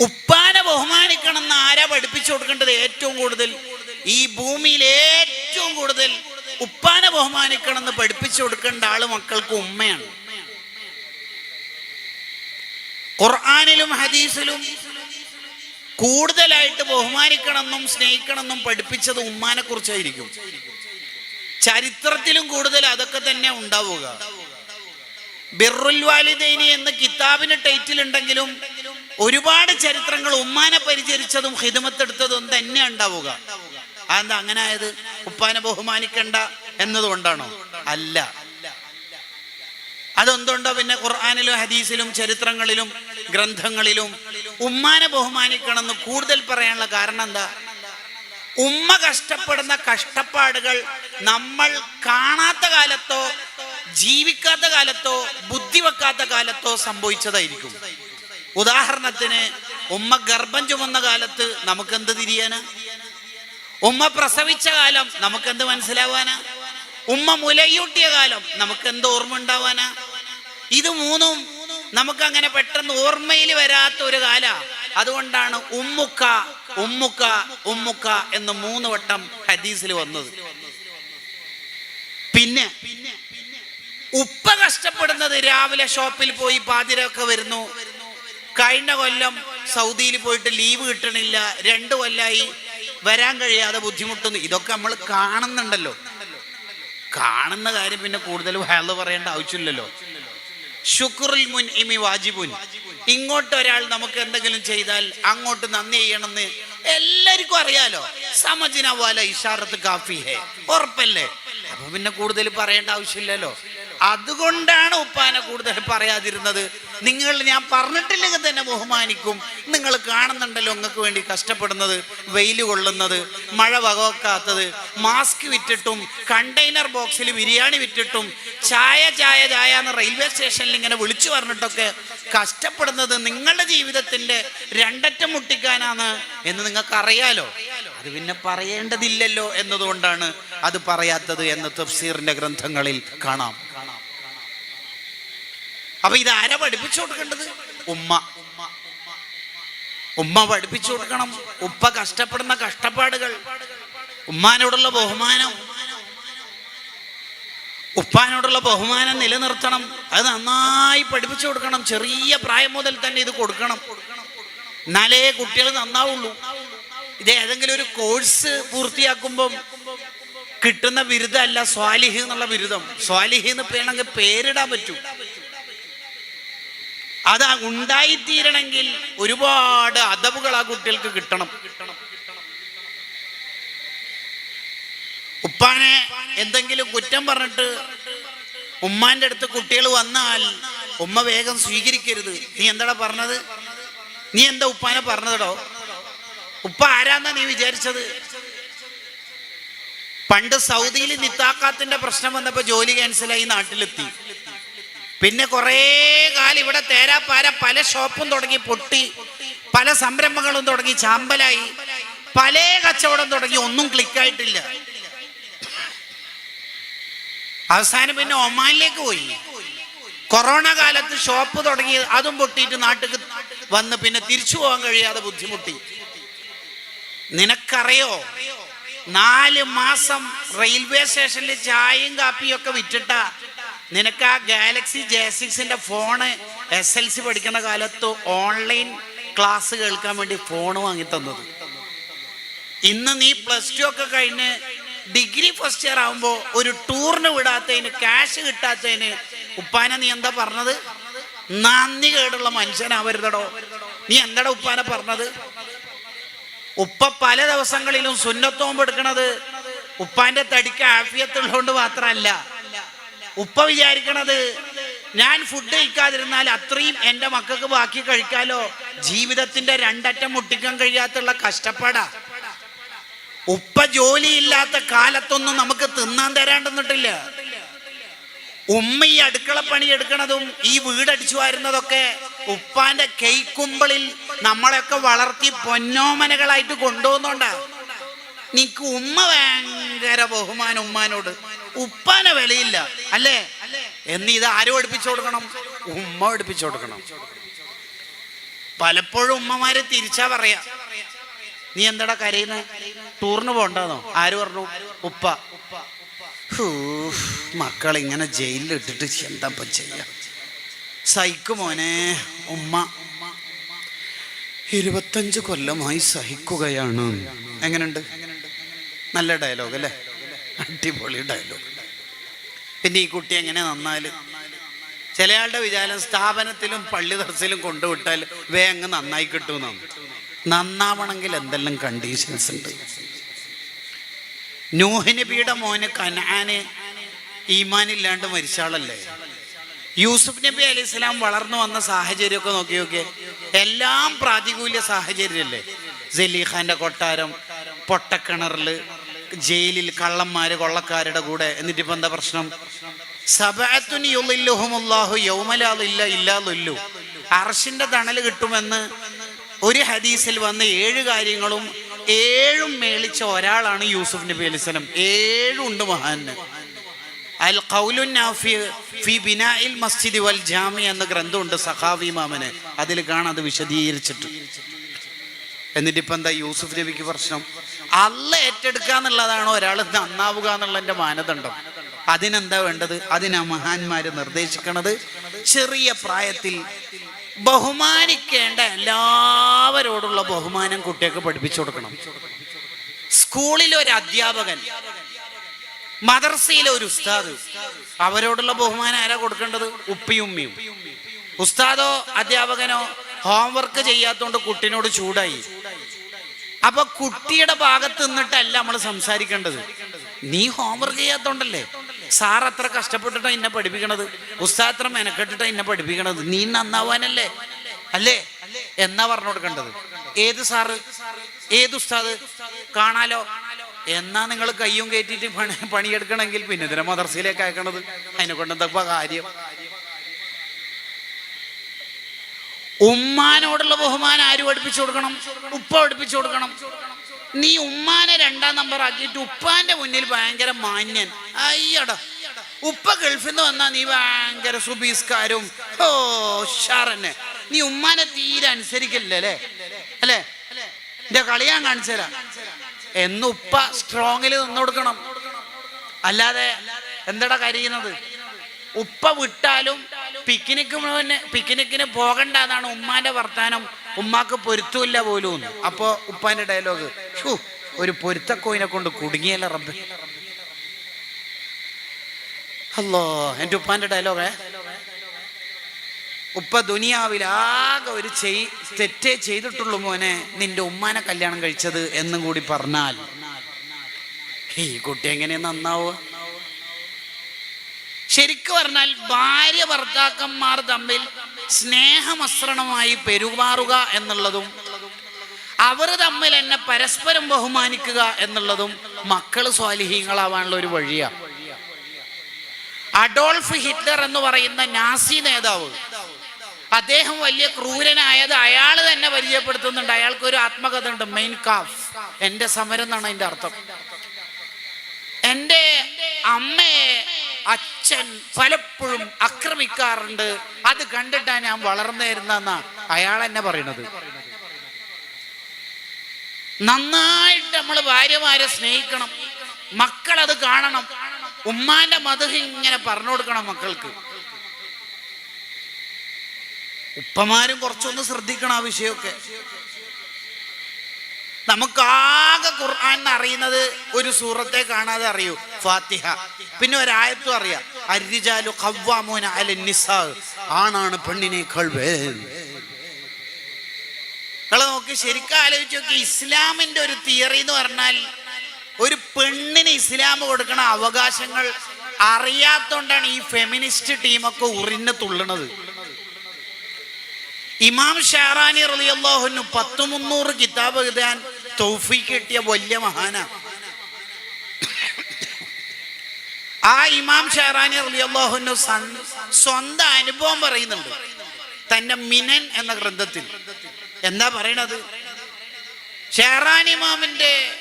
ഉപ്പാനെ ബഹുമാനിക്കണം എന്ന് ആരാ പഠിപ്പിച്ചു കൊടുക്കേണ്ടത് ഏറ്റവും കൂടുതൽ? ഈ ഭൂമിയിൽ ഏറ്റവും കൂടുതൽ ഉപ്പാനെ ബഹുമാനിക്കണം എന്ന് പഠിപ്പിച്ചു കൊടുക്കേണ്ട ആൾ മക്കൾക്ക് ഉമ്മയാണ്. ഖുർആാനിലും ഹദീസിലും കൂടുതലായിട്ട് ബഹുമാനിക്കണമെന്നും സ്നേഹിക്കണമെന്നും പഠിപ്പിച്ചത് ഉമ്മാനെ കുറിച്ചായിരിക്കും. ചരിത്രത്തിലും കൂടുതൽ അതൊക്കെ തന്നെ ഉണ്ടാവുക. ബിറുൽ വാലിദൈനി എന്ന് കിതാബിന് ടൈറ്റിൽ ഉണ്ടെങ്കിലും ഒരുപാട് ചരിത്രങ്ങൾ ഉമ്മാനെ പരിചരിച്ചതും ഹിദമത്തെടുത്തതും തന്നെ ഉണ്ടാവുക. അതെന്താ അങ്ങനെ ആയത്? ഉപ്പാനെ ബഹുമാനിക്കണ്ട എന്നതുകൊണ്ടാണോ? അല്ല. അതെന്തുണ്ടോ പിന്നെ ഖുർആാനിലും ഹദീസിലും ചരിത്രങ്ങളിലും ഗ്രന്ഥങ്ങളിലും ഉമ്മാനെ ബഹുമാനിക്കണം എന്ന് കൂടുതൽ പറയാനുള്ള കാരണം എന്താ? ഉമ്മ കഷ്ടപ്പെടുന്ന കഷ്ടപ്പാടുകൾ നമ്മൾ കാണാത്ത കാലത്തോ ജീവിക്കാത്ത കാലത്തോ ബുദ്ധി വെക്കാത്ത കാലത്തോ സംഭവിച്ചതായിരിക്കും. ഉദാഹരണത്തിന് ഉമ്മ ഗർഭം ചുമന്ന കാലത്ത് നമുക്കെന്ത് തിരിയാനാ? ഉമ്മ പ്രസവിച്ച കാലം നമുക്കെന്ത് മനസ്സിലാവാനാ? ഉമ്മ മുലയൂട്ടിയ കാലം നമുക്കെന്ത് ഓർമ്മ ഉണ്ടാവാനാ ഇത് മൂന്നും നമുക്ക് അങ്ങനെ പെട്ടെന്ന് ഓർമ്മയിൽ വരാത്ത ഒരു കാല. അതുകൊണ്ടാണ് ഉമ്മുക്ക ഉമ്മുക്ക ഉമ്മുക്ക എന്ന് മൂന്ന് വട്ടം ഹദീസിൽ വന്നത്. പിന്നെ ഉപ്പ കഷ്ടപ്പെടുന്നത് രാവിലെ ഷോപ്പിൽ പോയി പാതിരൊക്കെ വരുന്നു. കഴിഞ്ഞ കൊല്ലം സൗദിയിൽ പോയിട്ട് ലീവ് കിട്ടണില്ല രണ്ടു കൊല്ലായി വരാൻ കഴിയാതെ ബുദ്ധിമുട്ടുന്നു. ഇതൊക്കെ നമ്മൾ കാണുന്നുണ്ടല്ലോ. കാണുന്ന കാര്യം പിന്നെ കൂടുതൽ വയൽ പറയേണ്ട ആവശ്യമില്ലല്ലോ. ശുക്രുൽ മുൻ ഇമി വാജിബുൻ. ഇങ്ങോട്ട് ഒരാൾ നമുക്ക് എന്തെങ്കിലും ചെയ്താൽ അങ്ങോട്ട് നന്ദി ചെയ്യണമെന്ന് എല്ലാവർക്കും അറിയാലോ. സമജിന പോലെ ഇഷാറത്ത് കാഫി ഹേ. ഉറപ്പല്ലേ? അപ്പൊ പിന്നെ കൂടുതൽ പറയേണ്ട ആവശ്യമില്ലല്ലോ. അതുകൊണ്ടാണ് ഉപ്പാനെ കൂടുതൽ പറയാതിരുന്നത്. നിങ്ങൾ ഞാൻ പറഞ്ഞിട്ടില്ലെങ്കിൽ തന്നെ ബഹുമാനിക്കും. നിങ്ങൾ കാണുന്നുണ്ടല്ലോ നിങ്ങൾക്ക് വേണ്ടി കഷ്ടപ്പെടുന്നത് വെയിൽ കൊള്ളുന്നത് മഴ വകവെക്കാത്തത് മാസ്ക് വിറ്റിട്ടും കണ്ടെയ്നർ ബോക്സിൽ ബിരിയാണി വിറ്റിട്ടും ചായ ചായ ചായ എന്ന് റെയിൽവേ സ്റ്റേഷനിൽ ഇങ്ങനെ വിളിച്ചു പറഞ്ഞിട്ടൊക്കെ കഷ്ടപ്പെടുന്നത് നിങ്ങളുടെ ജീവിതത്തിന്റെ രണ്ടറ്റം മുട്ടിക്കാനാണ് എന്ന് നിങ്ങൾക്ക് അറിയാലോ അത് പിന്നെ പറയേണ്ടതില്ലല്ലോ എന്നതുകൊണ്ടാണ് അത് പറയാത്തത് എന്ന് തഫ്സീറിന്റെ ഗ്രന്ഥങ്ങളിൽ കാണാം. അപ്പൊ ഇത് ആരാ പഠിപ്പിച്ചു കൊടുക്കേണ്ടത്? ഉമ്മ. ഉമ്മ പഠിപ്പിച്ചു കൊടുക്കണം. ഉപ്പ കഷ്ടപ്പെടുന്ന കഷ്ടപ്പാടുകൾ. ഉമ്മാനോടുള്ള ബഹുമാനം. ഉപ്പാനോടുള്ള ബഹുമാനം നിലനിർത്തണം. അത് നന്നായി പഠിപ്പിച്ചു കൊടുക്കണം. ചെറിയ പ്രായം മുതൽ തന്നെ ഇത് കൊടുക്കണം. എന്നാലേ കുട്ടികൾ നന്നാവുള്ളൂ. ഇത് ഏതെങ്കിലും ഒരു കോഴ്സ് പൂർത്തിയാക്കുമ്പം കിട്ടുന്ന ബിരുദമല്ല സ്വാലിഹ് എന്നുള്ള ബിരുദം. സ്വാലിഹ് എന്ന് വേണമെങ്കിൽ പേരിടാൻ പറ്റും. അത് ഉണ്ടായിത്തീരണമെങ്കിൽ ഒരുപാട് അതവുകൾ ആ കുട്ടികൾക്ക് കിട്ടണം. ഉപ്പാനെ എന്തെങ്കിലും കുറ്റം പറഞ്ഞിട്ട് ഉമ്മാന്റെ അടുത്ത് കുട്ടികൾ വന്നാൽ ഉമ്മ വേഗം സ്വീകരിക്കരുത്. നീ എന്താടാ പറഞ്ഞത്? നീ എന്താ ഉപ്പാനെ പറഞ്ഞതടോ? ഉപ്പ ആരാന്നാ നീ വിചാരിച്ചത്? പണ്ട് സൗദിയിൽ നിത്താക്കാത്തിന്റെ പ്രശ്നം വന്നപ്പോ ജോലി ക്യാൻസലായി നാട്ടിലെത്തി. പിന്നെ കുറേ കാലം ഇവിടെ തേരാപ്പാര പല ഷോപ്പും തുടങ്ങി പൊട്ടി. പല സംരംഭങ്ങളും തുടങ്ങി ചാമ്പലായി. പല കച്ചവടം തുടങ്ങി ഒന്നും ക്ലിക്കായിട്ടില്ല അവസാനം പിന്നെ ഒമാനിലേക്ക് പോയി. കൊറോണ കാലത്ത് ഷോപ്പ് തുടങ്ങി അതും പൊട്ടിയിട്ട് നാട്ടിൽ വന്ന് പിന്നെ തിരിച്ചു പോകാൻ കഴിയാതെ ബുദ്ധിമുട്ടി. നിനക്കറിയോ? നാല് മാസം റെയിൽവേ സ്റ്റേഷനിൽ ചായയും കാപ്പിയും ഒക്കെ വിറ്റിട്ടാ നിനക്ക് ആ ഗാലക്സി ജെ സിക്സിന്റെ ഫോണ് എസ് എൽ സി പഠിക്കുന്ന കാലത്ത് ഓൺലൈൻ ക്ലാസ് കേൾക്കാൻ വേണ്ടി ഫോൺ വാങ്ങി തന്നത്. ഇന്ന് നീ പ്ലസ് ടു ഒക്കെ കഴിഞ്ഞ് ഡിഗ്രി ഫസ്റ്റ് ഇയർ ആവുമ്പോ ഒരു ടൂറിന് വിടാത്തതിന് ക്യാഷ് കിട്ടാത്തതിന് ഉപ്പാനെ നീ എന്താ പറഞ്ഞത്? നന്ദി കേടുള്ള മനുഷ്യനാവരുതടോ നീ എന്താടാ ഉപ്പാനെ പറഞ്ഞത്? ഉപ്പ പല ദിവസങ്ങളിലും സുന്നത്തോമ്പ് എടുക്കണത് ഉപ്പാന്റെ തടിക്ക് ആഫിയത്തുള്ളതുകൊണ്ട് മാത്രമല്ല ഉപ്പ വിചാരിക്കണത് ഞാൻ ഫുഡ് കഴിക്കാതിരുന്നാൽ അത്രയും എന്റെ മക്കൾക്ക് ബാക്കി കഴിക്കാലോ? ജീവിതത്തിന്റെ രണ്ടറ്റം മുട്ടിക്കാൻ കഴിയാത്തുള്ള കഷ്ടപ്പാടാ. ഉപ്പ ജോലിയില്ലാത്ത കാലത്തൊന്നും നമുക്ക് തിന്നാൻ തരാണ്ടെന്നിട്ടില്ല ഉമ്മ ഈ അടുക്കള പണി എടുക്കണതും ഈ വീടടിച്ചു വരുന്നതൊക്കെ ഉപ്പാന്റെ കൈക്കുമ്പളിൽ നമ്മളെയൊക്കെ വളർത്തി പൊന്നോമനകളായിട്ട് കൊണ്ടുപോകുന്നോണ്ടാ. നിനക്ക് ഉമ്മ ഭയങ്കര ബഹുമാനം ഉമ്മാനോട്. ഉപ്പാനെ വിലയില്ല അല്ലേ? എന്ന് ഇത് ആരും ഓടിപ്പിച്ചു കൊടുക്കണം? ഉമ്മ ഓടിപ്പിച്ചു കൊടുക്കണം. പലപ്പോഴും ഉമ്മമാരെ തിരിച്ചാ പറയാ നീ എന്താടാ കരയുന്ന? ടൂറിന് പോണ്ടെന്നോ ആര് പറഞ്ഞു? ഉപ്പ. ഹൂ, മക്കളെ ഇങ്ങനെ ജയിലിൽ ഇട്ടിട്ട് എന്താ ചെയ്യാ? സഹിക്കു മോനെ ഉമ്മ. ഇരുപത്തഞ്ച് കൊല്ലമായി സഹിക്കുകയാണ്. എങ്ങനെയുണ്ട് നല്ല ഡയലോഗ് അല്ലേ? അടിപൊളി ഡയലോഗ് പിന്നെ ഈ കുട്ടി എങ്ങനെ നന്നാൽ? ചില ആളുടെ വിചാരം സ്ഥാപനത്തിലും പള്ളി ദർസിലും കൊണ്ടുവിട്ടാൽ വേ അങ്ങ് നന്നായി കിട്ടുമെന്നാണ്. നന്നാവണമെങ്കിൽ എന്തെല്ലാം കണ്ടീഷൻസ് ഉണ്ട്? നൂഹ് നബിയുടെ മോന് കനാന് ഈമാനില്ലാണ്ട് മരിച്ച ആളല്ലേ? യൂസുഫ് നബി അലൈഹി സ്വലാം വളർന്നു വന്ന സാഹചര്യമൊക്കെ നോക്കി നോക്കിയേ. എല്ലാം പ്രാതികൂല്യ സാഹചര്യമല്ലേ ജലീഖാന്റെ കൊട്ടാരം പൊട്ടക്കിണറിൽ ജയിലിൽ കള്ളന്മാര് കൊള്ളക്കാരുടെ കൂടെ എന്നിട്ട് ഇപ്പൊ എന്താ പ്രശ്നം. അർഷിന്റെ തണൽ കിട്ടുമെന്ന് ഒരു ഹദീസിൽ വന്ന ഏഴ് കാര്യങ്ങളും ഏഴും മേളിച്ച ഒരാളാണ് യൂസുഫ് നബി അലൈഹി സ്വലം. ഏഴും ഉണ്ട് മഹാന്. അൽ ഫി ബിനാഇൽ മസ്ജിദ് വൽ ജാമി എന്ന ഗ്രന്ഥമുണ്ട് സഖാവി മാമന്. അതിൽ കാണാം അത് വിശദീകരിച്ചിട്ട്. എന്നിട്ട് ഇപ്പൊ എന്താ യൂസുഫ് നബിക്ക് പ്രശ്നം? അല്ല ഏറ്റെടുക്കുക എന്നുള്ളതാണ് ഒരാൾ നന്നാവുക എന്നുള്ളതിന്റെ മാനദണ്ഡം. അതിനെന്താ വേണ്ടത്? അതിനാ മഹാന്മാര് നിർദ്ദേശിക്കണത് ചെറിയ പ്രായത്തിൽ ബഹുമാനിക്കേണ്ട എല്ലാവരോടുള്ള ബഹുമാനം കുട്ടികൾക്ക് പഠിപ്പിച്ചു കൊടുക്കണം. സ്കൂളിൽ ഒരു അധ്യാപകൻ മദർസയിലെ ഒരു ഉസ്താദ് അവരോടുള്ള ബഹുമാനം ആരാ കൊടുക്കേണ്ടത്? ഉപ്പിയുമ്മിയും ഉസ്താദോ അധ്യാപകനോ ഹോംവർക്ക് ചെയ്യാത്തോണ്ട് കുട്ടിനോട് ചൂടായി. അപ്പൊ കുട്ടിയുടെ ഭാഗത്ത് നിന്നിട്ടല്ല നമ്മൾ സംസാരിക്കേണ്ടത്. നീ ഹോംവർക്ക് ചെയ്യാത്തോണ്ടല്ലേ? സാർ അത്ര കഷ്ടപ്പെട്ടിട്ടാ എന്നെ പഠിപ്പിക്കണത്. ഉസ്താദ് അത്ര മെനക്കെട്ടിട്ടാ എന്നെ പഠിപ്പിക്കണത്. നീ നന്നാവാനല്ലേ? അല്ലേ? എന്നാ പറഞ്ഞു കൊടുക്കേണ്ടത്? ഏത് സാറ് ഏത് ഉസ്താദ്? കാണാലോ? എന്നാ നിങ്ങൾ കയ്യും കയറ്റിട്ട് പണി പണിയെടുക്കണമെങ്കിൽ പിന്നെ ഇതിനെ മദർസയിലേക്ക് അയക്കണത്. അതിനെ കൊണ്ട് എന്താ കാര്യം? ഉമ്മാനോടുള്ള ബഹുമാനം ആര് പഠിപ്പിച്ചു കൊടുക്കണം? ഉപ്പ പഠിപ്പിച്ചു കൊടുക്കണം. നീ ഉമ്മാനെ രണ്ടാം നമ്പർ ആക്കിയിട്ട് ഉപ്പാന്റെ മുന്നിൽ ഭയങ്കര മാന്യൻ. അയ്യടാ. ഉപ്പ ഗൾഫിൽ നിന്ന് വന്നാ നീ ഭയങ്കര സുബീസ്കാരും ഓ ഷാറന്നെ നീ ഉമ്മാനെ തീരെ അനുസരിക്കില്ല അല്ലേ? അല്ലേ? എന്റെ കളിയാൻ കാണിച്ചരാ എന്ന് ഉപ്പ സ്ട്രോങ്ങിൽ നിന്ന് കൊടുക്കണം. അല്ലാതെ എന്തടാ കരയുന്നത് ഉപ്പ വിട്ടാലും പിക്നിക്ക് മുന്നേ പിക്നിക്കിന് പോകണ്ട എന്നാണ് ഉമ്മാന്റെ വർത്താനം. ഉമ്മാക്ക് പൊരുത്തമില്ല പോലും. അപ്പോ ഉപ്പാന്റെ ഡയലോഗ് ഒരു പൊരുത്തക്കോയിനെ കൊണ്ട് കുടുങ്ങിയല്ല റബ്ബ്. അല്ലോ എന്റെ ഉപ്പാന്റെ ഡയലോഗേ ഉപ്പ ദുനിയാവിൽ ആകെ ഒരു ചെയ് തെറ്റേ ചെയ്തിട്ടുള്ളൂ മോനെ നിന്റെ ഉമ്മാനെ കല്യാണം കഴിച്ചത് എന്നും കൂടി പറഞ്ഞാൽ. ഈ കുട്ടി എങ്ങനെ നന്നാവുക? ശരിക്കു പറഞ്ഞാൽ ഭാര്യ ഭർത്താക്കന്മാർ തമ്മിൽ സ്നേഹമസ്രണമായി പെരുമാറുക എന്നുള്ളതും അവർ തമ്മിൽ എന്നെ പരസ്പരം ബഹുമാനിക്കുക എന്നുള്ളതും മക്കൾ സ്വാലിഹീങ്ങളാവാനുള്ള ഒരു വഴിയാണ് അഡോൾഫ് ഹിറ്റ്ലർ എന്ന് പറയുന്ന നാസി നേതാവ് അദ്ദേഹം വലിയ ക്രൂരനായത് അയാൾ തന്നെ പരിചയപ്പെടുത്തുന്നുണ്ട്. അയാൾക്ക് ഒരു ആത്മകഥ ഉണ്ട് മെയിൻ കാഫ്. എന്റെ സമരം എന്നാണ് അതിന്റെ അർത്ഥം. എന്റെ അമ്മയെ അച്ഛൻ പലപ്പോഴും ആക്രമിക്കാറുണ്ട്. അത് കണ്ടിട്ടാ ഞാൻ വളർന്നിരുന്നെന്നാ അയാൾ എന്നെ പറയണത് നന്നായിട്ട് നമ്മൾ ഭാര്യമാരെ സ്നേഹിക്കണം. മക്കൾ അത് കാണണം. ഉമ്മാന്റെ മധു ഇങ്ങനെ പറഞ്ഞു കൊടുക്കണം മക്കൾക്ക്. ഉപ്പമാരും കുറച്ചൊന്ന് ശ്രദ്ധിക്കണം ആ വിഷയമൊക്കെ. നമുക്കാകെ ഖുർആൻ അറിയുന്നത് ഒരു സൂറത്തെ കാണാതെ അറിയൂ. ഫാത്തിഹ. പിന്നെ ഒരായത്തും അറിയാം. അരിജാലു ഖവ്വാമൂന അല നിസാ. ആണാണ് പെണ്ണിനേക്കാൾ വേൽ നോക്കി ശരിക്കും ആലോചിച്ച് നോക്കി ഇസ്ലാമിന്റെ ഒരു തിയറി എന്ന് പറഞ്ഞാൽ ഒരു പെണ്ണിന് ഇസ്ലാം കൊടുക്കണ അവകാശങ്ങൾ അറിയാത്തോണ്ടാണ് ഈ ഫെമിനിസ്റ്റ് ടീമൊക്കെ ഉറിഞ്ഞ് തുള്ളണത് ഇമാം ഷാറാനി റളിയല്ലാഹുവിന് പത്ത് മുന്നൂറ് കിതാബ് എഴുതാൻ തൗഫീക്ക് കിട്ടിയ വലിയ മഹാന. ആ ഇമാം ഷെഹറാനി റളിയല്ലാഹുവിന് സ്വന്തം അനുഭവം പറയുന്നുണ്ട്. തന്റെ മിനൻ എന്ന ഗ്രന്ഥത്തിൽ. എന്താ പറയണത്? ഷെഹറാനി ഇമാമിന്റെ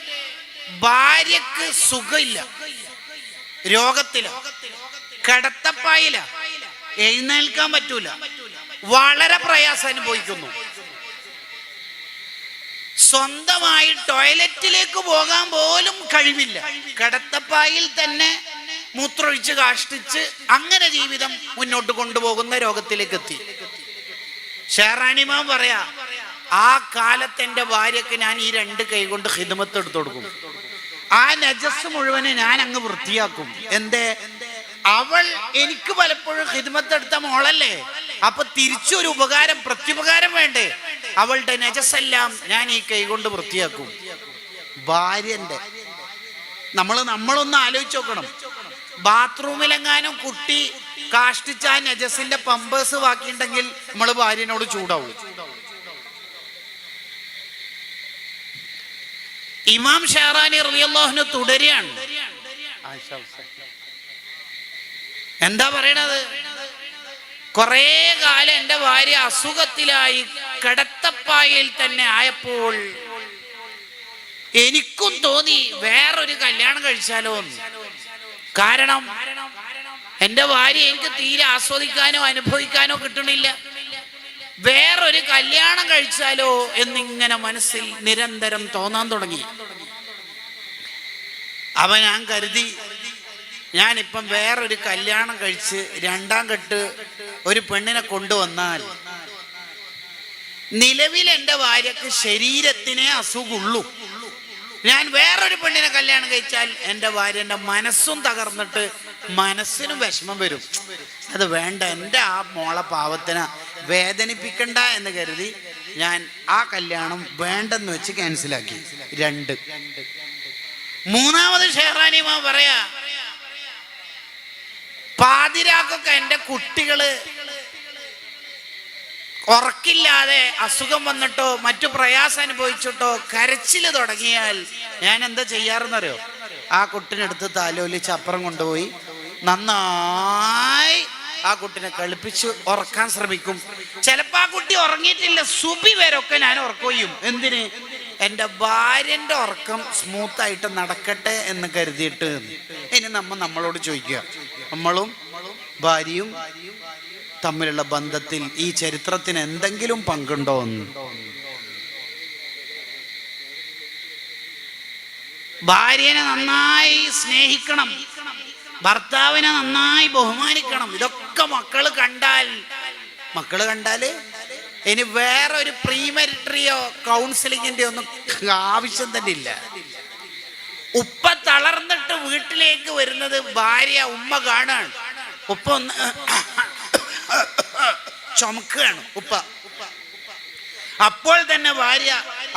ഭാര്യക്ക് സുഖമില്ല. രോഗത്തില. കിടത്തപ്പായില. എഴുന്നേൽക്കാൻ പറ്റൂല. വളരെ പ്രയാസം അനുഭവിക്കുന്നു. സ്വന്തമായി ടോയ്ലറ്റിലേക്ക് പോകാൻ പോലും കഴിവില്ല. കിടത്തപ്പായിൽ തന്നെ മൂത്രൊഴിച്ച് കാഷ്ടിച്ച് അങ്ങനെ ജീവിതം മുന്നോട്ട് കൊണ്ടുപോകുന്ന രോഗത്തിലേക്ക് എത്തി ഷേറാണിമ പറയാ ആ കാലത്ത് എന്റെ ഭാര്യക്ക് ഞാൻ ഈ രണ്ട് കൈ കൊണ്ട് ഹിദമത്ത് എടുത്തു കൊടുക്കും. ആ നജസ് മുഴുവനെ ഞാൻ അങ്ങ് വൃത്തിയാക്കും. എന്തേ? അവൾ എനിക്ക് പലപ്പോഴും ഹിതമത്ത് എടുത്ത മോളല്ലേ? അപ്പൊ തിരിച്ചൊരു ഉപകാരം പ്രത്യുപകാരം വേണ്ടേ? അവളുടെ നജസെല്ലാം ഞാൻ ഈ കൈ കൊണ്ട് വൃത്തിയാക്കും. ഭാര്യന്റെ നമ്മൾ നമ്മളൊന്ന് ആലോചിച്ച് നോക്കണം. ബാത്റൂമിലെങ്ങാനും കുട്ടി കാഷ്ടിച്ച ആ നജസിന്റെ പമ്പേഴ്സ് ബാക്കിയുണ്ടെങ്കിൽ നമ്മൾ ഭാര്യനോട് ചൂടാവും. ഇമാം ഷെഹറാനി റളിയല്ലാഹുവിന് തുടരുകയാണ്. എന്താ പറയണത്? കുറേ കാലം എന്റെ ഭാര്യ അസുഖത്തിലായി കിടത്തപ്പായയിൽ തന്നെ ആയപ്പോൾ എനിക്കും തോന്നി വേറൊരു കല്യാണം കഴിച്ചാലോ കാരണം എന്റെ ഭാര്യ എനിക്ക് തീരെ ആസ്വദിക്കാനോ അനുഭവിക്കാനോ കിട്ടണില്ല വേറൊരു കല്യാണം കഴിച്ചാലോ എന്നിങ്ങനെ മനസ്സിൽ നിരന്തരം തോന്നാൻ തുടങ്ങി. അവ ഞാൻ കരുതി ഞാനിപ്പം വേറൊരു കല്യാണം കഴിച്ച് രണ്ടാം കെട്ട് ഒരു പെണ്ണിനെ കൊണ്ടുവന്നാൽ നിലവിൽ എന്റെ ഭാര്യക്ക് ശരീരത്തിനെ അസുഖമുള്ളൂ. ഞാൻ വേറൊരു പെണ്ണിനെ കല്യാണം കഴിച്ചാൽ എന്റെ ഭാര്യന്റെ മനസ്സും തകർന്നിട്ട് മനസ്സിനും വിഷമം വരും. അത് വേണ്ട എന്റെ ആ മോളെ പാവത്തിന് വേദനിപ്പിക്കണ്ട എന്ന് കരുതി ഞാൻ ആ കല്യാണം വേണ്ടെന്ന് വെച്ച് ക്യാൻസലാക്കി രണ്ട്. മൂന്നാമത് ഷെഹറാനിമാ പറയാ പാതിരാക്കൊക്കെ എന്റെ കുട്ടികൾ. ഉറക്കില്ലാതെ അസുഖം വന്നിട്ടോ മറ്റു പ്രയാസം അനുഭവിച്ചിട്ടോ കരച്ചിൽ തുടങ്ങിയാൽ ഞാൻ എന്താ ചെയ്യാറെന്നറിയോ? ആ കുട്ടിനെടുത്ത് താലോലിച്ച് അപ്പുറം കൊണ്ടുപോയി നന്നായി ആ കുട്ടിനെ കളിപ്പിച്ച് ഉറക്കാൻ ശ്രമിക്കും. ചിലപ്പോ ആ കുട്ടി ഉറങ്ങിയിട്ടില്ല സുബി വരൊക്കെ ഞാൻ ഉറക്കുകയും എന്തിന്? എന്റെ ഭാര്യന്റെ ഉറക്കം സ്മൂത്ത് ആയിട്ട് നടക്കട്ടെ എന്ന് കരുതിയിട്ട്. ഇനി നമ്മ നമ്മളോട് ചോദിക്കുക നമ്മളും ഭാര്യയും തമ്മിലുള്ള ബന്ധത്തിൽ ഈ ചരിത്രത്തിന് എന്തെങ്കിലും പങ്കുണ്ടോ എന്ന്? ഭാര്യനെ നന്നായി സ്നേഹിക്കണം ഭർത്താവിനെ നന്നായി ബഹുമാനിക്കണം. ഇതൊക്കെ മക്കൾ കണ്ടാൽ മക്കൾ കണ്ടാൽ ഇനി വേറെ ഒരു പ്രീമെരിട്ടറിയോ കൗൺസിലിങ്ങിന്റെ ഒന്നും ആവശ്യം തന്നെ ഇല്ല. ഉപ്പ തളർന്നിട്ട് വീട്ടിലേക്ക് വരുന്നത് ഭാര്യ ഉമ്മ കാണാണ്. ഉപ്പ ഒന്ന് ചുമക്കുകയാണ് ഉപ്പ. അപ്പോൾ തന്നെ ഭാര്യ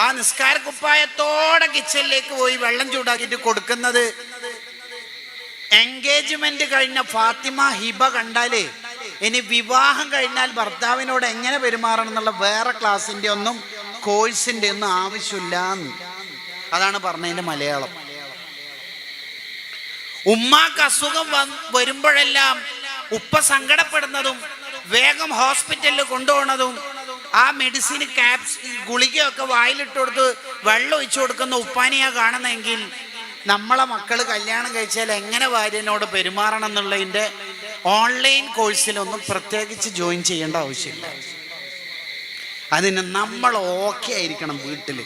ആ നിസ്കാര കുപ്പായത്തോടെ കിച്ചണിലേക്ക് പോയി വെള്ളം ചൂടാക്കിയിട്ട് കൊടുക്കുന്നത്. എൻഗേജ്മെന്റ് കഴിഞ്ഞ ഫാത്തിമ ഹിബ കണ്ടാലേ ഇനി വിവാഹം കഴിഞ്ഞാൽ ഭർത്താവിനോട് എങ്ങനെ പെരുമാറണം എന്നുള്ള വേറെ ക്ലാസിന്റെ ഒന്നും കോഴ്സിന്റെ ഒന്നും ആവശ്യമില്ല അതാണ് പറഞ്ഞതിന്റെ മലയാളം. ഉമ്മാക്ക് അസുഖം വരുമ്പോഴെല്ലാം ഉപ്പ സങ്കടപ്പെടുന്നതും വേഗം ഹോസ്പിറ്റലിൽ കൊണ്ടുപോകുന്നതും ആ മെഡിസിൻ ക്യാപ്സ് ഗുളികയൊക്കെ വായിലിട്ട് കൊടുത്ത് വെള്ളം ഒഴിച്ചു കൊടുക്കുന്ന ഉപ്പാനെയാ കാണുന്നതെങ്കിൽ നമ്മളെ മക്കൾ കല്യാണം കഴിച്ചാൽ എങ്ങനെ ഭാര്യനോട് പെരുമാറണം എന്നുള്ളതിന്റെ ഓൺലൈൻ കോഴ്സിലൊന്നും പ്രത്യേകിച്ച് ജോയിൻ ചെയ്യേണ്ട ആവശ്യമില്ല. അതിന് നമ്മൾ ഓക്കെ ആയിരിക്കണം വീട്ടിൽ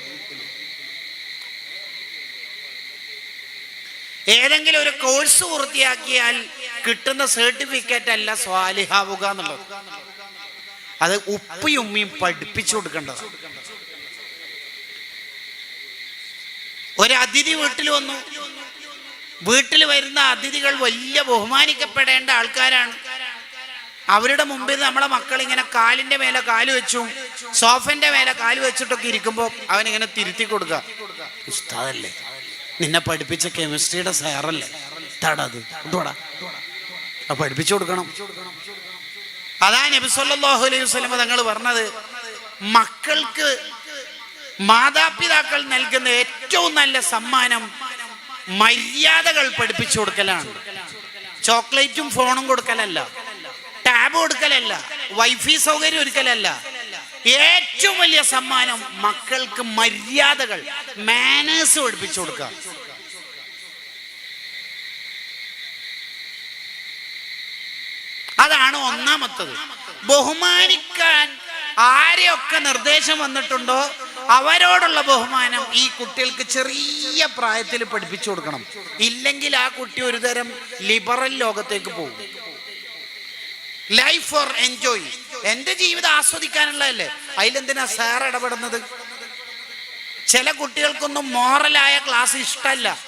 ഏതെങ്കിലും ഒരു കോഴ്സ് പൂർത്തിയാക്കിയാൽ കിട്ടുന്ന സർട്ടിഫിക്കറ്റ് അല്ല സ്വാലിഹാവുക എന്നുള്ളത്. അത് ഉപ്പയും ഉമ്മയും പഠിപ്പിച്ചു കൊടുക്കേണ്ടത് ഒരു അതിഥി വീട്ടിൽ വന്നു. വീട്ടിൽ വരുന്ന അതിഥികൾ വലിയ ബഹുമാനിക്കപ്പെടേണ്ട ആൾക്കാരാണ്. അവരുടെ മുമ്പിൽ നമ്മളെ മക്കൾ ഇങ്ങനെ കാലിന്റെ മേലെ കാൽ വെച്ചും സോഫന്റെ മേലെ കാൽ വെച്ചിട്ടൊക്കെ ഇരിക്കുമ്പോൾ അവനിങ്ങനെ തിരുത്തി കൊടുക്കുക. ഉസ്താദല്ലേ? നിന്നെ പഠിപ്പിച്ച കെമിസ്ട്രിയുടെ സാറല്ലേ? തടത് കൊണ്ടുപോടാ. ആ പഠിപ്പിച്ചു കൊടുക്കണം. അതാ നബിസ്വല്ലാഹു അലൈഹി വസ്ലമ തങ്ങൾ പറഞ്ഞത്. മക്കൾക്ക് മാതാപിതാക്കൾ നൽകുന്ന ഏറ്റവും നല്ല സമ്മാനം മര്യാദകൾ പഠിപ്പിച്ചു കൊടുക്കലാണ്. ചോക്ലേറ്റും ഫോണും കൊടുക്കലല്ല. ടാബ് കൊടുക്കലല്ല. വൈഫൈ സൗകര്യം ഒരുക്കലല്ല. ഏറ്റവും വലിയ സമ്മാനം മക്കൾക്ക് മര്യാദകൾ മാനേഴ്സ് പഠിപ്പിച്ചു കൊടുക്കുക. അതാണ് ഒന്നാമത്തത്. ബഹുമാനിക്കാൻ ആരെയൊക്കെ നിർദ്ദേശം വന്നിട്ടുണ്ടോ അവരോടുള്ള ബഹുമാനം ഈ കുട്ടികൾക്ക് ചെറിയ പ്രായത്തിൽ പഠിപ്പിച്ചു കൊടുക്കണം. ഇല്ലെങ്കിൽ ആ കുട്ടി ഒരുതരം ലിബറൽ ലോകത്തേക്ക് പോകും. ലൈഫ് ഫോർ എൻജോയ് എന്റെ ജീവിതം ആസ്വദിക്കാനുള്ളതല്ലേ? അതിലെന്തിനാ സാർ ഇടപെടുന്നത്? ചില കുട്ടികൾക്കൊന്നും മോറലായ ക്ലാസ് ഇഷ്ടമല്ല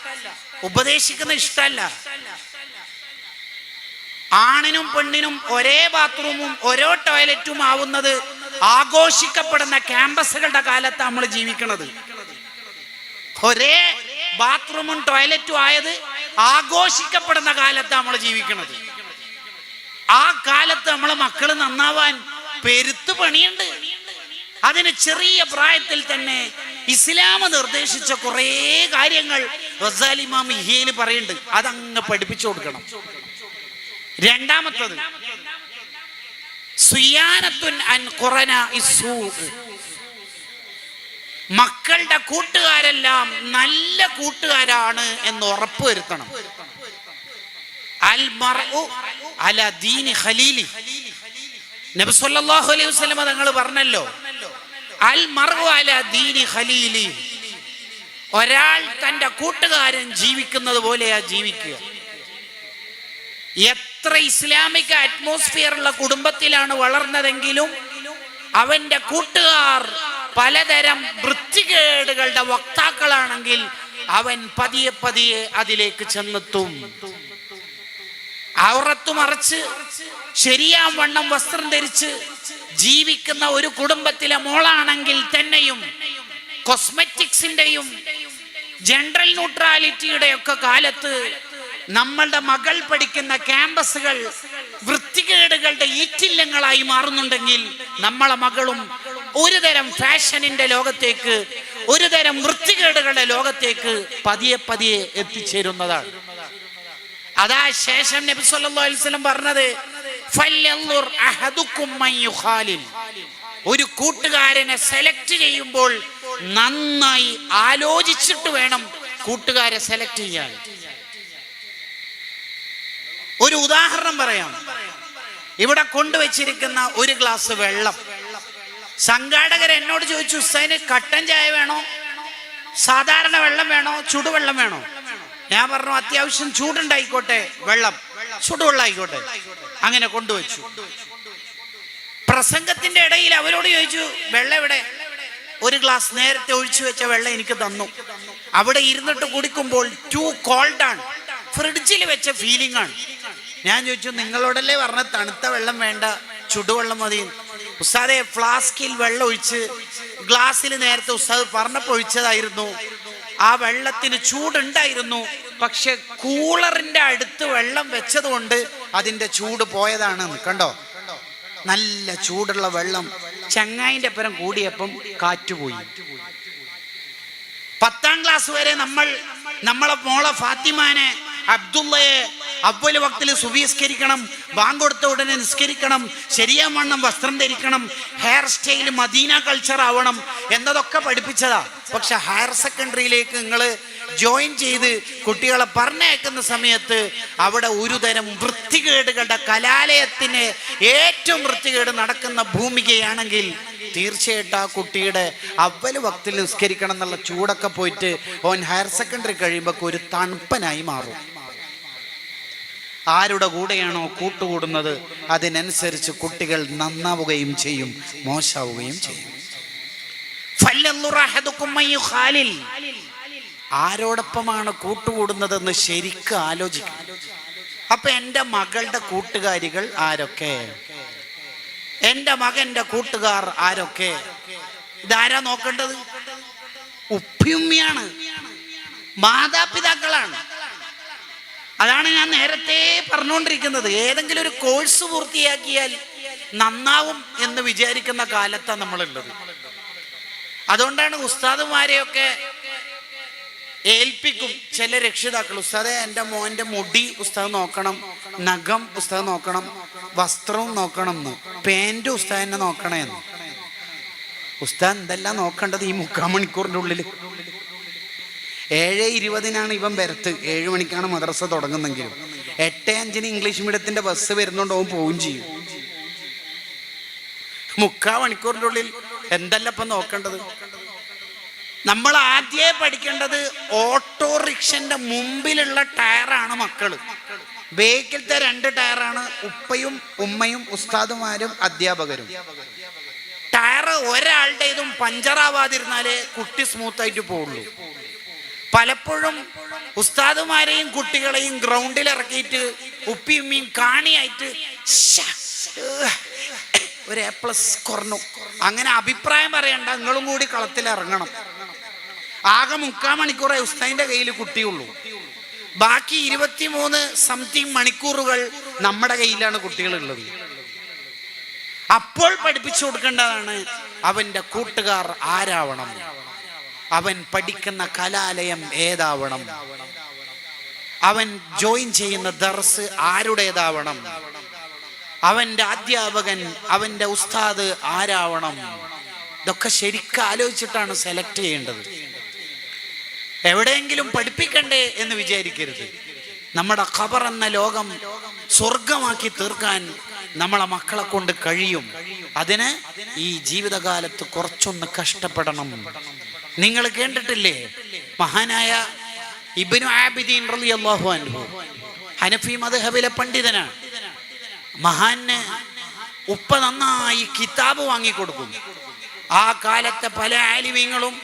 ഉപദേശിക്കുന്ന ഇഷ്ടമല്ല ആണിനും പെണ്ണിനും ഒരേ ബാത്റൂമും ഒരേ ടോയ്ലറ്റും ആവുന്നത് ആഘോഷിക്കപ്പെടുന്ന ക്യാമ്പസുകളുടെ കാലത്ത് നമ്മൾ ജീവിക്കുന്നത്. ഒരേ ബാത്റൂമും ടോയ്ലറ്റും ആയത് ആഘോഷിക്കപ്പെടുന്ന കാലത്ത് നമ്മൾ ജീവിക്കുന്നത്. ആ കാലത്ത് നമ്മളെ മക്കൾ നന്നാവാൻ പെരുത്ത് പണിയുണ്ട്. അതിന് ചെറിയ പ്രായത്തിൽ തന്നെ ഇസ്ലാം നിർദ്ദേശിച്ച കുറേ കാര്യങ്ങൾ ഇഹയിൽ പറയുന്നുണ്ട്. അതങ്ങ് പഠിപ്പിച്ചു കൊടുക്കണം. രണ്ടാമത്തത്. മക്കളുടെ കൂട്ടുകാരെല്ലാം നല്ല കൂട്ടുകാരാണ് എന്ന് ഉറപ്പുവരുത്തണം അൽ ഖലീലി. നബി സല്ലല്ലാഹു അലൈഹി തങ്ങൾ പറഞ്ഞല്ലോ അൽ ഖലീലി. ഒരാൾ തന്റെ കൂട്ടുകാരൻ ജീവിക്കുന്നത് പോലെയാ ജീവിക്കുക. എത്ര ഇസ്ലാമിക അറ്റ്മോസ്ഫിയർ ഉള്ള കുടുംബത്തിലാണ് വളർന്നതെങ്കിലും അവന്റെ കൂട്ടുകാർ പലതരം വൃത്തികേടുകളുടെ വക്താക്കളാണെങ്കിൽ അവൻ പതിയെ പതിയെ അതിലേക്ക് ചെന്നെത്തും. ഔറത്തു മറച്ച് ശരിയാം വണ്ണം വസ്ത്രം ധരിച്ച് ജീവിക്കുന്ന ഒരു കുടുംബത്തിലെ മോളാണെങ്കിൽ തന്നെയും കോസ്മെറ്റിക്സിന്റെയും ജനറൽ ന്യൂട്രാലിറ്റിയുടെ ഒക്കെ കാലത്ത് നമ്മളുടെ മകൾ പഠിക്കുന്ന ക്യാമ്പസുകൾ വൃത്തികേടുകളുടെ ഈറ്റില്ലങ്ങളായി മാറുന്നുണ്ടെങ്കിൽ നമ്മളെ മകളും ഒരു തരം ഫാഷനിന്റെ ലോകത്തേക്ക് ഒരു തരം വൃത്തികേടുകളുടെ ലോകത്തേക്ക് പതിയെ പതിയെ എത്തിച്ചേരുന്നതാണ്. അതാ ശേഷം നബി സല്ലല്ലാഹു അലൈഹി വസല്ലം പറഞ്ഞത് ഫല്യൻദുർ അഹദുക്കും മൻ യുഖാലിൽ. ഒരു കൂട്ടുകാരനെ സെലക്ട് ചെയ്യുമ്പോൾ നന്നായി ആലോചിച്ചിട്ട് വേണം കൂട്ടുകാരെ സെലക്ട് ചെയ്യാൻ. ഒരു ഉദാഹരണം പറയാം. ഇവിടെ കൊണ്ടുവച്ചിരിക്കുന്ന ഒരു ഗ്ലാസ് വെള്ളം. സംഘാടകർ എന്നോട് ചോദിച്ചു ഉസ്താദിന് കട്ടൻ ചായ വേണോ? സാധാരണ വെള്ളം വേണോ? ചുടുവെള്ളം വേണോ? ഞാൻ പറഞ്ഞു അത്യാവശ്യം ചൂടുണ്ടായിക്കോട്ടെ വെള്ളം ചുടുവെള്ളം ആയിക്കോട്ടെ അങ്ങനെ കൊണ്ടുവച്ചു. പ്രസംഗത്തിന്റെ ഇടയിൽ അവരോട് ചോദിച്ചു വെള്ളം എവിടെ? ഒരു ഗ്ലാസ് നേരത്തെ ഒഴിച്ചു വെച്ച വെള്ളം എനിക്ക് തന്നു. അവിടെ ഇരുന്നിട്ട് കുടിക്കുമ്പോൾ ടു കോൾഡ് ആണ്. ഫ്രിഡ്ജിൽ വെച്ച ഫീലിംഗ് ആണ്. ഞാൻ ചോദിച്ചു നിങ്ങളോടല്ലേ പറഞ്ഞ തണുത്ത വെള്ളം വേണ്ട ചുടുവെള്ളം മതി? ഉസ്താദെ ഫ്ലാസ്കിൽ വെള്ളം ഒഴിച്ച് ഗ്ലാസ്സിൽ നേരത്തെ ഉസ്താദ് പറഞ്ഞപ്പോൾ ഒഴിച്ചതായിരുന്നു. ആ വെള്ളത്തിന് ചൂടുണ്ടായിരുന്നു. പക്ഷെ കൂളറിന്റെ അടുത്ത് വെള്ളം വെച്ചതുകൊണ്ട് അതിന്റെ ചൂട് പോയതാണ് കണ്ടോ? നല്ല ചൂടുള്ള വെള്ളം ചങ്ങായിന്റെ പരം കൂടിയപ്പം കാറ്റുപോയി. പത്താം ക്ലാസ് വരെ നമ്മൾ നമ്മളെ മോളെ ഫാത്തിമാനെ അബ്ദുള്ളയെ അവൽ വക്തിൽ സുവിസ്കരിക്കണം ബാങ്ക് കൊടുത്ത ഉടനെ നിസ്കരിക്കണം ശരിയാവണ്ണം വസ്ത്രം ധരിക്കണം ഹെയർ സ്റ്റൈൽ മദീന കൾച്ചർ ആവണം എന്നതൊക്കെ പഠിപ്പിച്ചതാ. പക്ഷെ ഹയർ സെക്കൻഡറിയിലേക്ക് നിങ്ങൾ ജോയിൻ ചെയ്ത് കുട്ടികളെ പറഞ്ഞയക്കുന്ന സമയത്ത് അവിടെ ഒരു തരം വൃത്തികേടുകളുടെ കലാലയത്തിന് ഏറ്റവും വൃത്തികേട് നടക്കുന്ന ഭൂമികയാണെങ്കിൽ തീർച്ചയായിട്ടും ആ കുട്ടിയുടെ അവൽ വക്തിൽ നിസ്കരിക്കണം എന്നുള്ള ചൂടൊക്കെ പോയിട്ട് ഓൻ ഹയർ സെക്കൻഡറി കഴിയുമ്പോൾ ഒരു തണുപ്പനായി മാറും. ആരുടെ കൂടെയാണോ കൂട്ടുകൂടുന്നത് അതിനനുസരിച്ച് കുട്ടികൾ നന്നാവുകയും ചെയ്യും മോശാവുകയും ചെയ്യും. ആരോടൊപ്പമാണ് കൂട്ടുകൂടുന്നതെന്ന് ശരിക്കും ആലോചിക്കും. അപ്പൊ എന്റെ മകളുടെ കൂട്ടുകാരികൾ ആരൊക്കെ? എന്റെ മകന്റെ കൂട്ടുകാർ ആരൊക്കെ? ഇതാരാ നോക്കേണ്ടത്? ഉപ്പിയുമ്മയാണ്. മാതാപിതാക്കളാണ്. അതാണ് ഞാൻ നേരത്തെ പറഞ്ഞുകൊണ്ടിരിക്കുന്നത്. ഏതെങ്കിലും ഒരു കോഴ്സ് പൂർത്തിയാക്കിയാൽ നന്നാവും എന്ന് വിചാരിക്കുന്ന കാലത്താണ് നമ്മളുള്ളത്. അതുകൊണ്ടാണ് ഉസ്താദുമാരെയൊക്കെ ഏൽപ്പിക്കും ചില രക്ഷിതാക്കൾ. ഉസ്താദെ എന്റെ മോന്റെ മുടി ഉസ്താദ് നോക്കണം നഖം ഉസ്താദ് നോക്കണം വസ്ത്രവും നോക്കണം എന്ന് പാന്റ് ഉസ്താദിനെ നോക്കണേന്ന് ഉസ്താദ് എന്തെല്ലാം നോക്കേണ്ടത് ഈ മുക്കാൽ മണിക്കൂറിന്റെ ഉള്ളിൽ ഏഴ് ഇരുപതിനാണ് ഇവൻ വരത്ത് ഏഴ് മണിക്കാണ് മദ്രസ തുടങ്ങുന്നെങ്കിലും. എട്ട് അഞ്ചിന് ഇംഗ്ലീഷ് മീഡിയത്തിന്റെ ബസ് വരുന്നുണ്ട് അവൻ പോവുകയും ചെയ്യും. മുക്കാ മണിക്കൂറിന്റെ ഉള്ളിൽ എന്തല്ല ഇപ്പം നോക്കേണ്ടത്? നമ്മൾ ആദ്യേ പഠിക്കേണ്ടത് ഓട്ടോറിക്ഷന്റെ മുമ്പിലുള്ള ടയറാണ് മക്കൾ. ബേക്കിലത്തെ രണ്ട് ടയറാണ് ഉപ്പയും ഉമ്മയും ഉസ്താദുമാരും അധ്യാപകരും. ടയർ ഒരാളുടേതും പഞ്ചറാവാതിരുന്നാലേ കുട്ടി സ്മൂത്തായിട്ട് പോവുള്ളൂ. പലപ്പോഴും ഉസ്താദുമാരെയും കുട്ടികളെയും ഗ്രൗണ്ടിൽ ഇറക്കിയിട്ട് ഉപ്പിയും കാണിയായിട്ട് ഒരു എ പ്ലസ് കുറഞ്ഞു. അങ്ങനെ അഭിപ്രായം പറയണ്ട നിങ്ങളും കൂടി കളത്തിൽ ഇറങ്ങണം. ആകെ മുക്കാൽ മണിക്കൂറേ ഉസ്താദിന്റെ കയ്യിൽ കുട്ടിയുള്ളൂ. ബാക്കി ഇരുപത്തിമൂന്ന് സംതിങ് മണിക്കൂറുകൾ നമ്മുടെ കയ്യിലാണ് കുട്ടികളുള്ളത്. അപ്പോൾ പഠിപ്പിച്ചു കൊടുക്കേണ്ടതാണ് അവന്റെ കൂട്ടുകാർ ആരാവണം. അവൻ പഠിക്കുന്ന കലാലയം ഏതാവണം? അവൻ ജോയിൻ ചെയ്യുന്ന ദർസ് ആരുടേതാവണം? അവന്റെ അധ്യാപകൻ അവന്റെ ഉസ്താദ് ആരാവണം? ഇതൊക്കെ ശരിക്കും ആലോചിച്ചിട്ടാണ് സെലക്ട് ചെയ്യേണ്ടത്. എവിടെയെങ്കിലും പഠിപ്പിക്കണ്ടേ എന്ന് വിചാരിക്കരുത്. നമ്മുടെ ഖബർ എന്ന ലോകം സ്വർഗമാക്കി തീർക്കാൻ നമ്മളെ മക്കളെ കൊണ്ട് കഴിയും. അതിന് ഈ ജീവിതകാലത്ത് കുറച്ചൊന്ന് കഷ്ടപ്പെടണം. നിങ്ങൾ കേട്ടിട്ടില്ലേ? മഹാനായ ഇബിനു ആബിദീൻ റളിയല്ലാഹു അൻഹു. ഹനഫി മദ്ഹബിലെ പണ്ഡിതനാണ്. മഹാന് ഉപ്പ നന്നായി കിതാബ് വാങ്ങിക്കൊടുക്കും ആ കാലത്തെ പല ആലിമീങ്ങളും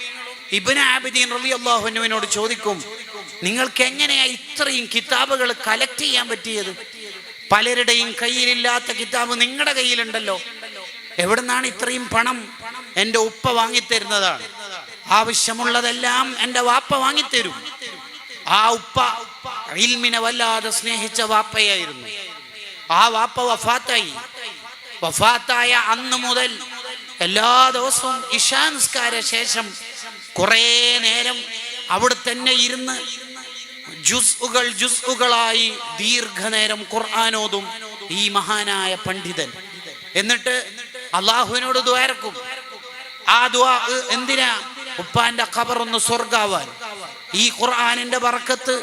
ഇബ്നു ആബിദീൻ റളിയല്ലാഹുവിനോട് ചോദിക്കും നിങ്ങൾക്ക് എങ്ങനെയാ ഇത്രയും കിതാബുകൾ കലക്ട് ചെയ്യാൻ പറ്റിയത്? പലരുടെയും കയ്യിലില്ലാത്ത കിതാബ് നിങ്ങളുടെ കയ്യിലുണ്ടല്ലോ. എവിടുന്നാണ് ഇത്രയും പണം എന്റെ ഉപ്പ വാങ്ങിത്തരുന്നതാണ്? ആവശ്യമുള്ളതെല്ലാം എന്റെ വാപ്പ വാങ്ങിത്തരും. ആ ഉപ്പ ഇൽമിനെ വല്ലാതെ സ്നേഹിച്ച വാപ്പയായിരുന്നു. ആ വാപ്പ വഫാത്തായി. വഫാത്തായ അന്ന് മുതൽ എല്ലാ ദിവസവും ഇഷാൻസ്കാര ശേഷം കുറേ നേരം അവിടെ തന്നെ ഇരുന്ന് ജുസ്ഉകൾ ജുസ്ഉകളായി ദീർഘനേരം ഖുർആാനോതും ഈ മഹാനായ പണ്ഡിതൻ. എന്നിട്ട് അള്ളാഹുവിനോട് ദ്വാരക്കും ആ ദ്വാ എന്തിനാ? ഉപ്പാന്റെ ഖബറൊന്ന് സ്വർഗാവാൻ ഈ ഖുർആാനിന്റെ വറക്കത്ത്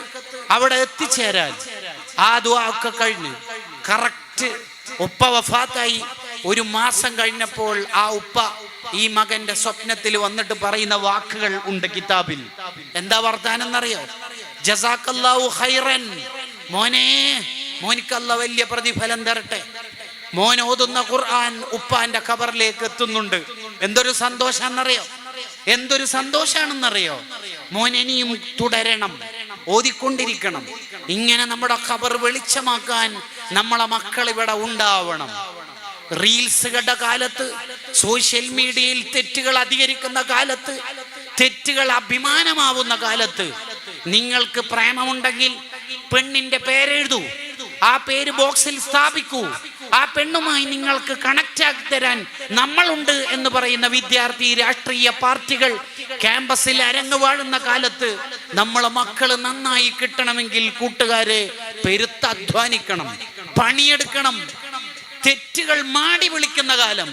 അവിടെ എത്തിച്ചേരാൻ. ആ ദ്വാ ഒക്കെ കഴിഞ്ഞു കറക്റ്റ് ഉപ്പ വഫാത്തായി. ഒരു മാസം കഴിഞ്ഞപ്പോൾ ആ ഉപ്പ ഈ മകന്റെ സ്വപ്നത്തിൽ വന്നിട്ട് പറയുന്ന വാക്കുകൾ ഉണ്ട് കിതാബിൽ. എന്താ വർത്താനം എന്നറിയോ ജസാക്കല്ലാഹു ഖൈറൻ. മോനെ മോനിക്കല്ല വലിയ പ്രതിഫലം തരട്ടെ. മോൻ ഓതുന്ന ഖുർആൻ ഉപ്പാന്റെ ഖബറിലേക്ക് എത്തുന്നുണ്ട്. എന്തൊരു സന്തോഷാന്നറിയോ? എന്തൊരു സന്തോഷാണെന്നറിയോ? മോൻ ഇനിയും തുടരണം. ഓതിക്കൊണ്ടിരിക്കണം. ഇങ്ങനെ നമ്മുടെ ഖബർ വെളിച്ചമാക്കാൻ നമ്മളെ മക്കൾ ഇവിടെ ഉണ്ടാവണം. റീൽസുകളുടെ കാലത്ത് സോഷ്യൽ മീഡിയയിൽ തെറ്റുകൾ അധികരിക്കുന്ന കാലത്ത് തെറ്റുകൾ അഭിമാനമാവുന്ന കാലത്ത് നിങ്ങൾക്ക് പ്രേമമുണ്ടെങ്കിൽ പെണ്ണിന്റെ പേരെഴുതൂ. ആ പേര് ബോക്സിൽ സ്ഥാപിക്കൂ. ആ പെണ്ണുമായി നിങ്ങൾക്ക് കണക്ട് ആക്കി തരാൻ നമ്മളുണ്ട് എന്ന് പറയുന്ന വിദ്യാർത്ഥി രാഷ്ട്രീയ പാർട്ടികൾ ക്യാമ്പസിൽ അരങ്ങു വാഴുന്ന കാലത്ത് നമ്മളെ മക്കൾ നന്നായി കിട്ടണമെങ്കിൽ കൂട്ടുകാരെ പെരുത്ത് അധ്വാനിക്കണം പണിയെടുക്കണം. തെറ്റുകൾ മാടി വിളിക്കുന്ന കാലം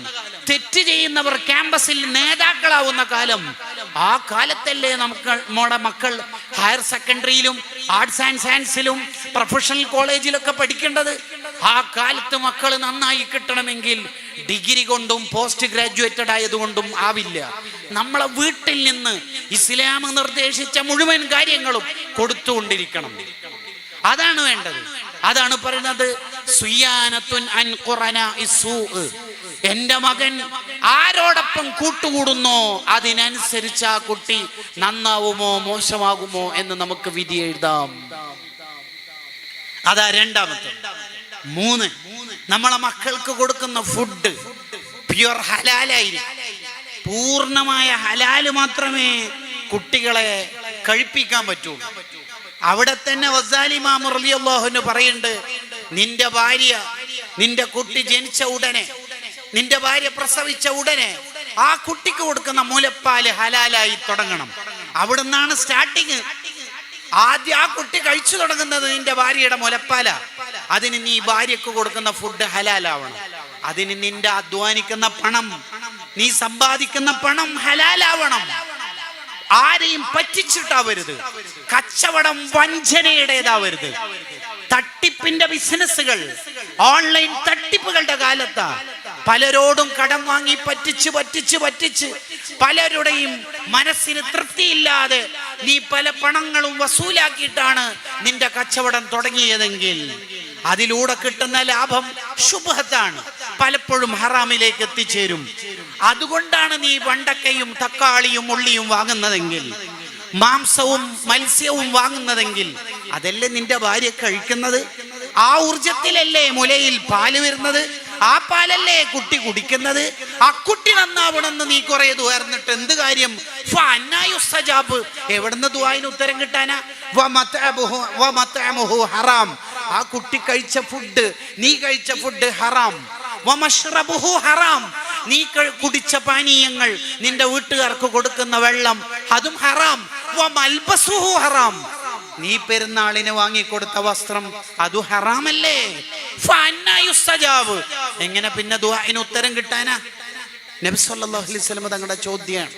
തെറ്റ് ചെയ്യുന്നവർ ക്യാമ്പസിൽ നേതാക്കളാവുന്ന കാലം. ആ കാലത്തല്ലേ നമുക്ക് നമ്മുടെ മക്കൾ ഹയർ സെക്കൻഡറിയിലും ആർട്സ് ആൻഡ് സയൻസിലും പ്രൊഫഷണൽ കോളേജിലൊക്കെ പഠിക്കേണ്ടത്. ആ കാലത്ത് മക്കൾ നന്നായി കിട്ടണമെങ്കിൽ ഡിഗ്രി കൊണ്ടും പോസ്റ്റ് ഗ്രാജുവേറ്റഡ് ആയതുകൊണ്ടും ആവില്ല. നമ്മളെ വീട്ടിൽ നിന്ന് ഇസ്ലാം നിർദ്ദേശിച്ച മുഴുവൻ കാര്യങ്ങളും കൊടുത്തുകൊണ്ടിരിക്കണം. അതാണ് വേണ്ടത്. അതാണ് പറയുന്നത് അൻ ഖുറന ഇസൂ എന്റെ മകൻ ആരോടൊപ്പം കൂട്ടുകൂടുന്നോ അതിനനുസരിച്ച് ആ കുട്ടി നന്നാവുമോ മോശമാകുമോ എന്ന് നമുക്ക് വിധി എഴുതാം. അതാ രണ്ടാമത്തെ മൂന്ന്. നമ്മളെ മക്കൾക്ക് കൊടുക്കുന്ന ഫുഡ് പ്യുർ ഹലാലായിരിക്കും പൂർണമായ ഹലാൽ മാത്രമേ കുട്ടികളെ കഴിപ്പിക്കാൻ പറ്റൂ. അവിടെ തന്നെ വസാലി മാമുറിയാഹുന് പറയുന്നുണ്ട് നിന്റെ ഭാര്യ നിന്റെ കുട്ടി ജനിച്ച ഉടനെ നിന്റെ ഭാര്യ പ്രസവിച്ച ഉടനെ ആ കുട്ടിക്ക് കൊടുക്കുന്ന മുലപ്പാൽ ഹലാലായി തുടങ്ങണം. അവിടുന്നാണ് സ്റ്റാർട്ടിങ് ആദ്യം ആ കുട്ടി കഴിച്ചു തുടങ്ങുന്നത് നിന്റെ ഭാര്യയുടെ മുലപ്പാല. അതിന് നീ ഭാര്യക്ക് കൊടുക്കുന്ന ഫുഡ് ഹലാലാവണം. അതിന് നിന്റെ അധ്വാനിക്കുന്ന പണം നീ സമ്പാദിക്കുന്ന പണം ഹലാലാവണം. ആരെയും പറ്റിച്ചിട്ടാവരുത്. കച്ചവടം വഞ്ചനയുടേതാവരുത്. തട്ടിപ്പിന്റെ ബിസിനസ്സുകൾ ഓൺലൈൻ തട്ടിപ്പുകളുടെ കാലത്താ. പലരോടും കടം വാങ്ങി പറ്റിച്ച് പറ്റിച്ച് പറ്റിച്ച്. പലരുടെയും മനസ്സിന് തൃപ്തിയില്ലാതെ നീ പല പണങ്ങളും വസൂലാക്കിയിട്ടാണ് നിന്റെ കച്ചവടം തുടങ്ങിയതെങ്കിൽ അതിലൂടെ കിട്ടുന്ന ലാഭം ശുഭത്താണ്. പലപ്പോഴും ഹറാമിലേക്ക് എത്തിച്ചേരും. അതുകൊണ്ടാണ് നീ വണ്ടക്കയും തക്കാളിയും ഉള്ളിയും വാങ്ങുന്നതെങ്കിൽ മാംസവും മത്സ്യവും വാങ്ങുന്നതെങ്കിൽ അതല്ലേ നിന്റെ ഭാര്യ കഴിക്കുന്നത്? ആ ഊർജത്തിലല്ലേ മുലയിൽ പാൽ വരുന്നത്? ആ പാലല്ലേ കുട്ടി കുടിക്കുന്നത്? ആ കുട്ടി നന്നാവണമെന്ന് നീ കുറെ ദുവർന്നിട്ട് എന്ത് കാര്യം? സജാബ്. എവിടുന്ന് ദുവായിന് ഉത്തരം കിട്ടാനാ? ഹറാം. ആ കുട്ടി കഴിച്ച ഫുഡ് നീ കഴിച്ച ഫുഡ് ഹറാം. ഹറാം. നീ കുടിച്ച പാനീയങ്ങൾ നിന്റെ വീട്ടുകാർക്ക് കൊടുക്കുന്ന വെള്ളം അതും ഹറാം. ഹറാം. നീ പെരുന്നാളിന് വാങ്ങിക്കൊടുത്ത വസ്ത്രം അതു ഹറാമല്ലേ. എങ്ങനെ പിന്നെ ദുഹായിന് ഉത്തരം കിട്ടാനാ? നബി സല്ലല്ലാഹു അലൈഹി തങ്ങളുടെ ചോദ്യമാണ്